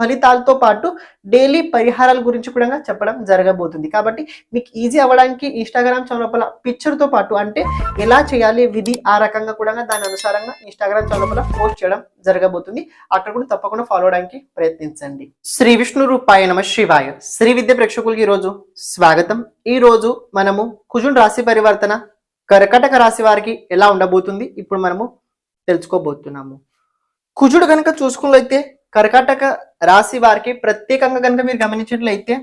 ఫలితాలతో పాటు డైలీ పరిహారాల గురించి కూడా చెప్పడం జరగబోతుంది. కాబట్టి మీకు ఈజీ అవ్వడానికి ఇన్స్టాగ్రామ్ చౌలపల పిక్చర్తో పాటు అంటే ఎలా చేయాలి విధి ఆ రకంగా కూడా దాని అనుసారంగా ఇన్స్టాగ్రామ్ చౌలపల పోస్ట్ చేయడం జరగబోతుంది. అక్కడ కూడా తప్పకుండా ఫాలో అవడానికి ప్రయత్నించండి. శ్రీ విష్ణు రూపాయ నమ శివాయ. శ్రీ విద్య ప్రేక్షకులకి ఈరోజు స్వాగతం. ఈ రోజు మనము కుజున్ రాశి పరివర్తన కర్కటక రాశి వారికి ఎలా ఉండబోతుంది ఇప్పుడు మనము తెలుసుకోబోతున్నాము. కుజుడు కనుక చూసుకున్నట్లయితే కర్కాటక రాశి వారికి ప్రత్యేకంగా కనుక మీరు గమనించినట్లయితే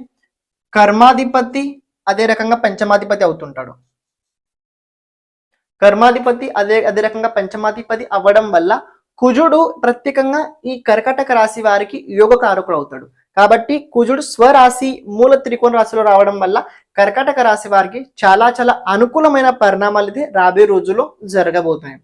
కర్మాధిపతి అదే రకంగా పంచమాధిపతి అవుతుంటాడు. కర్మాధిపతి అదే అదే రకంగా పంచమాధిపతి అవ్వడం వల్ల కుజుడు ప్రత్యేకంగా ఈ కర్కాటక రాశి వారికి యోగకారకుడు అవుతాడు. కాబట్టి కుజుడు స్వరాశి మూల త్రికోణ రాశిలో రావడం వల్ల కర్కాటక రాశి వారికి చాలా చాలా అనుకూలమైన పరిణామాలు అయితే రాబోయే రోజుల్లో జరగబోతున్నాయి.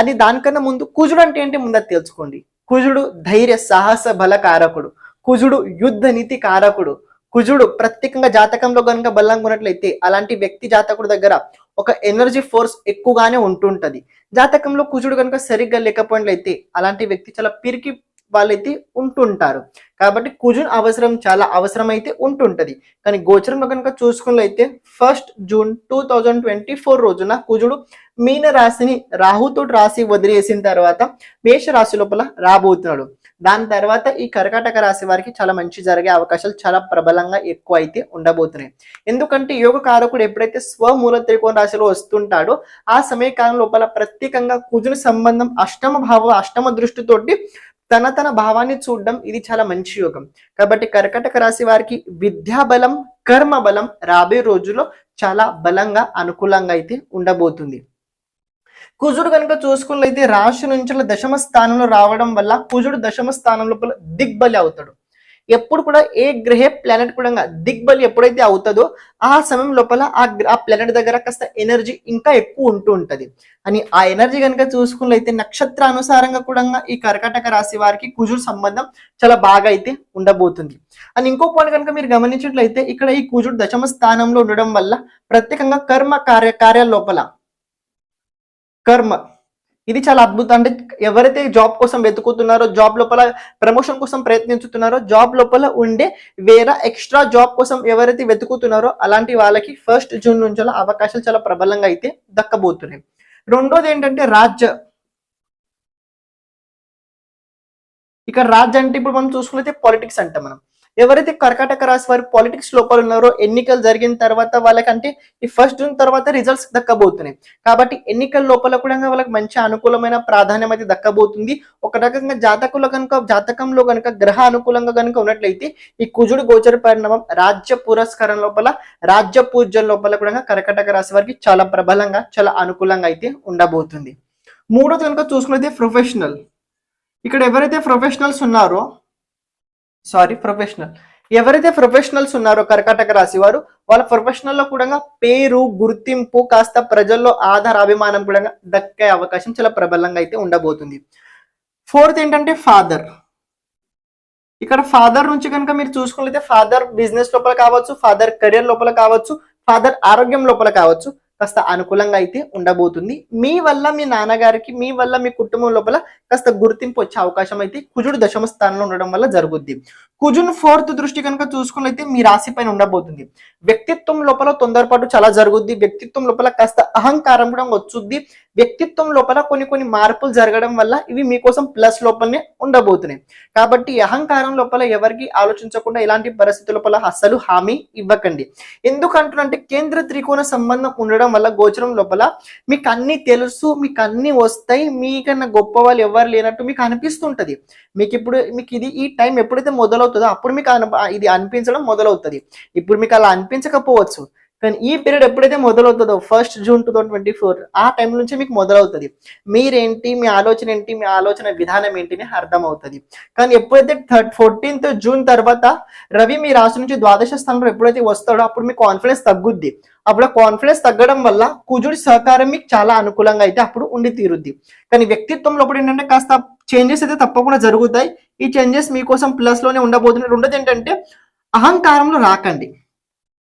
అది దానికన్నా ముందు కుజుడు అంటే ఏంటి ముందు తెలుసుకోండి. కుజుడు ధైర్య సాహస బల కారకుడు. కుజుడు యుద్ధ నీతి కారకుడు. కుజుడు ప్రత్యేకంగా జాతకంలో కనుక బలంగా ఉన్నట్లయితే అలాంటి వ్యక్తి జాతకుడు దగ్గర ఒక ఎనర్జీ ఫోర్స్ ఎక్కువగానే ఉంటుంటది. జాతకంలో కుజుడు కనుక సరిగ్గా లేకపోయినట్లయితే అలాంటి వ్యక్తి చాలా పిరికి వాళ్ళైతే ఉంటుంటారు. కాబట్టి కుజున్ అవసరం చాలా అవసరం అయితే ఉంటుంటది. కానీ గోచరంలో కనుక చూసుకున్నట్లయితే first June two thousand twenty four రోజున కుజుడు మీన రాశిని రాహుతో రాశి వదిలేసిన తర్వాత మేష రాశి లోపల రాబోతున్నాడు. దాని తర్వాత ఈ కర్కాటక రాశి వారికి చాలా మంచి జరిగే అవకాశాలు చాలా ప్రబలంగా ఎక్కువ అయితే ఉండబోతున్నాయి. ఎందుకంటే యోగ కారకుడు ఎప్పుడైతే స్వమూల త్రికోణ రాశిలో వస్తుంటాడో ఆ సమయకాలం లోపల ప్రత్యేకంగా కుజుని సంబంధం అష్టమ భావ అష్టమ దృష్టితోటి తన తన భావాన్ని చూడడం ఇది చాలా మంచి యోగం. కాబట్టి కర్కటక రాశి వారికి విద్యా బలం కర్మ బలం రాబోయే రోజుల్లో చాలా బలంగా అనుకూలంగా అయితే ఉండబోతుంది. కుజుడు కనుక చూసుకున్నట్లయితే రాశి నుంచి దశమ స్థానంలో రావడం వల్ల కుజుడు దశమ స్థానం లోపల దిగ్బలి అవుతాడు. ఎప్పుడు కూడా ఏ గ్రహే ప్లానెట్ కూడా దిగ్బలి ఎప్పుడైతే అవుతుందో ఆ సమయం లోపల ఆ ఆ ప్లానెట్ దగ్గర కాస్త ఎనర్జీ ఇంకా ఎక్కువ ఉంటూ ఉంటుంది. అని ఆ ఎనర్జీ కనుక చూసుకున్నట్లయితే నక్షత్రానుసారంగా కూడా ఈ కర్కాటక రాశి వారికి కుజుడు సంబంధం చాలా బాగా అయితే ఉండబోతుంది. అని ఇంకో పాయింట్ కనుక మీరు గమనించినట్లయితే ఇక్కడ ఈ కుజుడు దశమ స్థానంలో ఉండడం వల్ల ప్రత్యేకంగా కర్మ కార్య కార్యాల లోపల కర్మ ఇది చాలా అద్భుతం. అంటే ఎవరైతే జాబ్ కోసం వెతుకుతున్నారో జాబ్ లోపల ప్రమోషన్ కోసం ప్రయత్నించుతున్నారో జాబ్ లోపల ఉండే వేరే ఎక్స్ట్రా జాబ్ కోసం ఎవరైతే వెతుకుతున్నారో అలాంటి వాళ్ళకి ఫస్ట్ జూన్ నుంచి అవకాశాలు చాలా ప్రబలంగా అయితే దక్కబోతున్నాయి. రెండోది ఏంటంటే రాజ్య. ఇక్కడ రాజ్య అంటే ఇప్పుడు మనం చూసుకున్నైతే పాలిటిక్స్ అంటాం మనం. ఎవరైతే కర్కాటక రాశి వారి పాలిటిక్స్ లోపల ఉన్నారో ఎన్నికలు జరిగిన తర్వాత వాళ్ళకంటే ఈ ఫస్ట్ జూన్ తర్వాత రిజల్ట్స్ దక్కబోతున్నాయి. కాబట్టి ఎన్నికల లోపల కూడా వాళ్ళకి మంచి అనుకూలమైన ప్రాధాన్యం అయితే దక్కబోతుంది. ఒక రకంగా జాతకుల కనుక జాతకంలో కనుక గ్రహ అనుకూలంగా కనుక ఉన్నట్లయితే ఈ కుజుడు గోచర పరిణామం రాజ్య పురస్కారం లోపల రాజ్య పూజల లోపల కూడా కర్కాటక రాశి వారికి చాలా ప్రబలంగా చాలా అనుకూలంగా అయితే ఉండబోతుంది. మూడోది కనుక చూసుకున్నది ప్రొఫెషనల్ ఇక్కడ ఎవరైతే ప్రొఫెషనల్స్ ఉన్నారో సారీ ప్రొఫెషనల్ ఎవరైతే ప్రొఫెషనల్స్ ఉన్నారో కర్కాటక రాశి వారు వాళ్ళ ప్రొఫెషనల్లో కూడా పేరు గుర్తింపు కాస్త ప్రజల్లో ఆధారాభిమానం కూడా దక్కే అవకాశం చాలా ప్రబలంగా అయితే ఉండబోతుంది. ఫోర్త్ ఏంటంటే ఫాదర్ ఇక్కడ ఫాదర్ నుంచి కనుక మీరు చూసుకున్నట్లయితే ఫాదర్ బిజినెస్ లోపల కావచ్చు ఫాదర్ కెరియర్ లోపల కావచ్చు ఫాదర్ ఆరోగ్యం లోపల కావచ్చు కాస్త అనుకూలంగా అయితే ఉండబోతుంది. మీ వల్ల మీ నాన్నగారికి మీ వల్ల మీ కుటుంబం లోపల కాస్త గుర్తింపు వచ్చే అవకాశం అయితే కుజుడు దశమ స్థానంలో ఉండడం వల్ల జరుగుద్ది. కుజును ఫోర్త్ దృష్టి కనుక చూసుకున్నైతే మీ రాశి పైన ఉండబోతుంది. వ్యక్తిత్వం లోపల తొందరపాటు చాలా జరుగుద్ది. వ్యక్తిత్వం లోపల కాస్త అహంకారం కూడా వచ్చుద్ది. వ్యక్తిత్వం లోపల కొన్ని కొన్ని మార్పులు జరగడం వల్ల ఇవి మీకోసం ప్లస్ లోపలనే ఉండబోతున్నాయి. కాబట్టి అహంకారం లోపల ఎవరికి ఆలోచించకుండా ఇలాంటి పరిస్థితి లోపల అస్సలు హామీ ఇవ్వకండి. ఎందుకంటున్నంటే కేంద్ర త్రికోణ సంబంధం ఉండడం వల్ల గోచరం లోపల మీకు అన్ని తెలుసు మీకు అన్ని వస్తాయి మీకన్నా గొప్ప వాళ్ళు ఎవరు లేనట్టు మీకు అనిపిస్తుంటది. మీకు ఇప్పుడు మీకు ఇది ఈ టైం ఎప్పుడైతే మొదలవుతుందో అప్పుడు మీకు ఇది అనిపించడం మొదలవుతుంది. ఇప్పుడు మీకు అలా అనిపించకపోవచ్చు. కానీ ఈ పీరియడ్ ఎప్పుడైతే మొదలవుతుందో first June two thousand twenty four ఆ టైం నుంచి మీకు మొదలవుతుంది. మీరేంటి మీ ఆలోచన ఏంటి మీ ఆలోచన విధానం ఏంటి అని అర్థం అవుతుంది కానీ ఎప్పుడైతే థర్డ్ ఫోర్టీన్త్ జూన్ తర్వాత రవి మీ రాశి నుంచి ద్వాదశ స్థానంలో ఎప్పుడైతే వస్తాడో అప్పుడు మీ కాన్ఫిడెన్స్ తగ్గుద్ది. అప్పుడు కాన్ఫిడెన్స్ తగ్గడం వల్ల కుజుడి సహకారం మీకు చాలా అనుకూలంగా అయితే అప్పుడు ఉండి తీరుద్ది. కానీ వ్యక్తిత్వంలో అప్పుడు ఏంటంటే కాస్త చేంజెస్ అయితే తప్పకుండా జరుగుతాయి. ఈ చేంజెస్ మీకోసం ప్లస్లోనే ఉండబోతున్నాయి రెండోది ఏంటంటే అహంకారంలో రాకండి.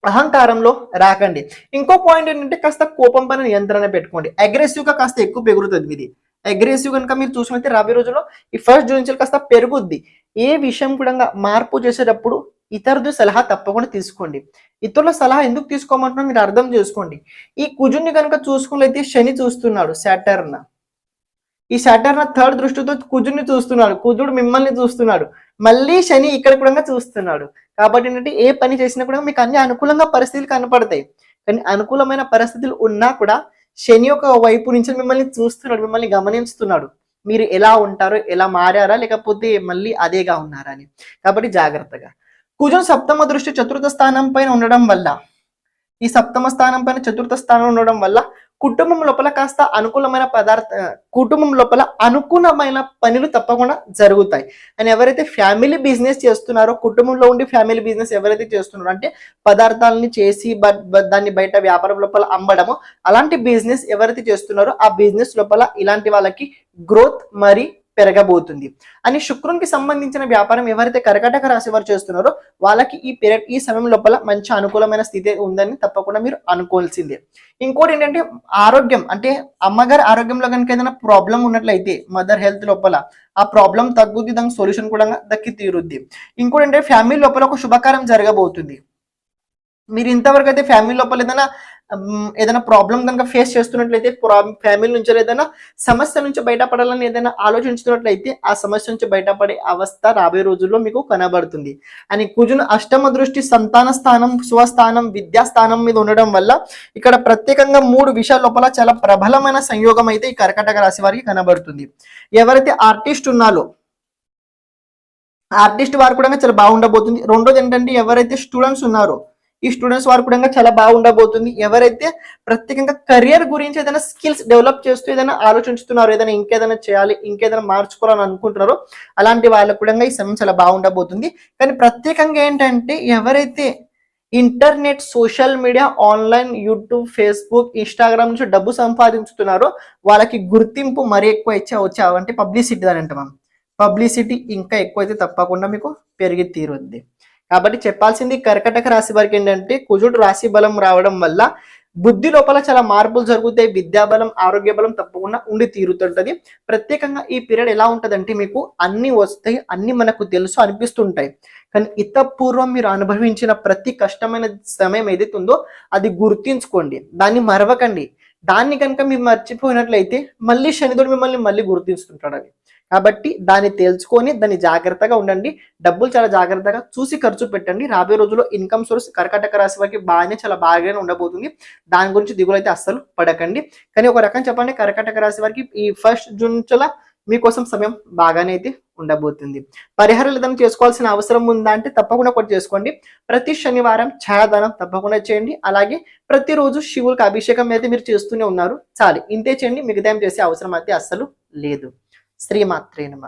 అహంకారంలో రాకండి. ఇంకో పాయింట్ ఏంటంటే కాస్త కోపం పైన నియంత్రణ పెట్టుకోండి. అగ్రెసివ్గా కాస్త ఎక్కువ పెరుగుతుంది మీది. అగ్రెసివ్ కనుక మీరు చూసుకుంటే రాబోయే రోజుల్లో ఈ ఫస్ట్ జూన్ నుంచి కాస్త పెరుగుద్ది. ఏ విషయం కూడా మార్పు చేసేటప్పుడు ఇతరుది సలహా తప్పకుండా తీసుకోండి. ఇతరుల సలహా ఎందుకు తీసుకోమంటున్నా మీరు అర్థం చేసుకోండి. ఈ కుజుని కనుక చూసుకున్నట్లయితే శని చూస్తున్నాడు సాటర్న్ ఈ సాటర్న్ థర్డ్ దృష్టితో కుజుడిని చూస్తున్నాడు. కుజుడు మిమ్మల్ని చూస్తున్నాడు. మళ్ళీ శని ఇక్కడ కూడా చూస్తున్నాడు. కాబట్టి ఏంటంటే ఏ పని చేసినా కూడా మీకు అన్ని అనుకూలంగా పరిస్థితులు కనపడతాయి. కానీ అనుకూలమైన పరిస్థితులు ఉన్నా కూడా శని ఒక వైపు నుంచి మిమ్మల్ని చూస్తున్నాడు మిమ్మల్ని గమనిస్తున్నాడు. మీరు ఎలా ఉంటారో ఎలా మారారా లేకపోతే మళ్ళీ అదేగా ఉన్నారా అని. కాబట్టి జాగ్రత్తగా. కుజుడు సప్తమ దృష్టి చతుర్థ స్థానం పైన ఉండడం వల్ల ఈ సప్తమ స్థానం పైన చతుర్థ స్థానం ఉండడం వల్ల కుటుంబం లోపల కాస్త అనుకూలమైన పదార్థ కుటుంబం లోపల అనుకూలమైన పనులు తప్పకుండా జరుగుతాయి. అండ్ ఎవరైతే ఫ్యామిలీ బిజినెస్ చేస్తున్నారో కుటుంబంలో ఉండి ఫ్యామిలీ బిజినెస్ ఎవరైతే చేస్తున్నారో అంటే పదార్థాలని చేసి దాన్ని బయట వ్యాపారం లోపల అమ్మడము అలాంటి బిజినెస్ ఎవరైతే చేస్తున్నారో ఆ బిజినెస్ లోపల ఇలాంటి వాళ్ళకి గ్రోత్ మరి పెరగబోతుంది. అని శుక్రునికి సంబంధించిన వ్యాపారం ఎవరైతే కర్కటక రాశి వారు చేస్తున్నారో వాళ్ళకి ఈ పీరియడ్ ఈ సమయం లోపల మంచి అనుకూలమైన స్థితి ఉందని తప్పకుండా మీరు అనుకోవాల్సిందే. ఇంకోటి ఏంటంటే ఆరోగ్యం అంటే అమ్మగారి ఆరోగ్యంలో కనుక ఏదైనా ప్రాబ్లం ఉన్నట్లయితే మదర్ హెల్త్ లోపల ఆ ప్రాబ్లం తగ్గుద్ది దానికి సొల్యూషన్ కూడా దక్కి తీరుద్ది. ఇంకోటి ఏంటంటే ఫ్యామిలీ లోపల ఒక శుభకారం జరగబోతుంది. మీరు ఇంతవరకు అయితే ఫ్యామిలీ లోపల ఏదైనా ఏదైనా ప్రాబ్లం కనుక ఫేస్ చేస్తున్నట్లయితే ఫ్యామిలీ నుంచి ఏదైనా సమస్య నుంచి బయటపడాలని ఏదైనా ఆలోచించినట్లయితే ఆ సమస్య నుంచి బయటపడే అవస్థ రాబోయే రోజుల్లో మీకు కనబడుతుంది. అని కుజును అష్టమ దృష్టి సంతాన స్థానం స్వస్థానం విద్యా స్థానం మీద ఉండడం వల్ల ఇక్కడ ప్రత్యేకంగా మూడు విషయాల లోపల చాలా ప్రబలమైన సంయోగం అయితే ఈ కర్కటక రాశి వారికి కనబడుతుంది. ఎవరైతే ఆర్టిస్ట్ ఉన్నారో ఆర్టిస్ట్ వారు కూడా చాలా బాగుండబోతుంది. రెండోది ఏంటంటే ఎవరైతే స్టూడెంట్స్ ఉన్నారో ఈ స్టూడెంట్స్ వారు కూడా చాలా బాగుండబోతుంది. ఎవరైతే ప్రత్యేకంగా కెరియర్ గురించి ఏదైనా స్కిల్స్ డెవలప్ చేస్తూ ఏదైనా ఆలోచించుతున్నారో ఏదైనా ఇంకేదైనా చేయాలి ఇంకేదైనా మార్చుకోవాలని అనుకుంటున్నారో అలాంటి వాళ్ళకు కూడా ఈ సమయం చాలా బాగుండబోతుంది. కానీ ప్రత్యేకంగా ఏంటంటే ఎవరైతే internet social media online YouTube Facebook Instagram నుంచి డబ్బు సంపాదించుతున్నారో వాళ్ళకి గుర్తింపు మరీ ఎక్కువ ఇచ్చే వచ్చావంటే పబ్లిసిటీ అని అంటాం పబ్లిసిటీ ఇంకా ఎక్కువైతే తప్పకుండా మీకు పెరిగి తీరుద్ది. కాబట్టి చెప్పాల్సింది కర్కటక రాశి వారికి ఏంటంటే కుజుడు రాశి బలం రావడం వల్ల బుద్ధి లోపల చాలా మార్పులు జరుగుతాయి విద్యా బలం ఆరోగ్య బలం తప్పకుండా ఉండి తీరుతుంటది. ప్రత్యేకంగా ఈ పీరియడ్ ఎలా ఉంటదంటే మీకు అన్ని వస్తాయి అన్ని మనకు తెలుసు అనిపిస్తుంటాయి. కానీ ఇతపూర్వం మీరు అనుభవించిన ప్రతి కష్టమైన సమయం ఏదైతే ఉందో అది గుర్తించుకోండి. దాన్ని మరవకండి. దాన్ని కనుక మీరు మర్చిపోయినట్లయితే మళ్ళీ శనిదుడు మిమ్మల్ని మళ్ళీ గుర్తిస్తుంటాడు అవి కాబట్టి దాన్ని తెలుసుకొని దాన్ని జాగ్రత్తగా ఉండండి. డబ్బులు చాలా జాగ్రత్తగా చూసి ఖర్చు పెట్టండి. రాబోయే రోజుల్లో ఇన్కమ్ సోర్స్ కర్కటక రాశి వారికి బాగానే చాలా బాగానే ఉండబోతుంది. దాని గురించి దిగులు అయితే అస్సలు పడకండి. కానీ ఒక రకం చెప్పండి. కర్కాటక రాశి వారికి ఈ ఫస్ట్ జూన్ చాలా మీకోసం సమయం బాగానే అయితే ఉండబోతుంది. పరిహారాలు ఏదైనా చేసుకోవాల్సిన అవసరం ఉందా అంటే తప్పకుండా ఒకటి చేసుకోండి. ప్రతి శనివారం ఛాయాదానం తప్పకుండా చేయండి. అలాగే ప్రతిరోజు శివులకు అభిషేకం అయితే మీరు చేస్తూనే ఉన్నారు. చాలు. ఇంతే చేయండి. మిగతా చేసే అవసరం అయితే అస్సలు లేదు. శ్రీమాత్రేనమ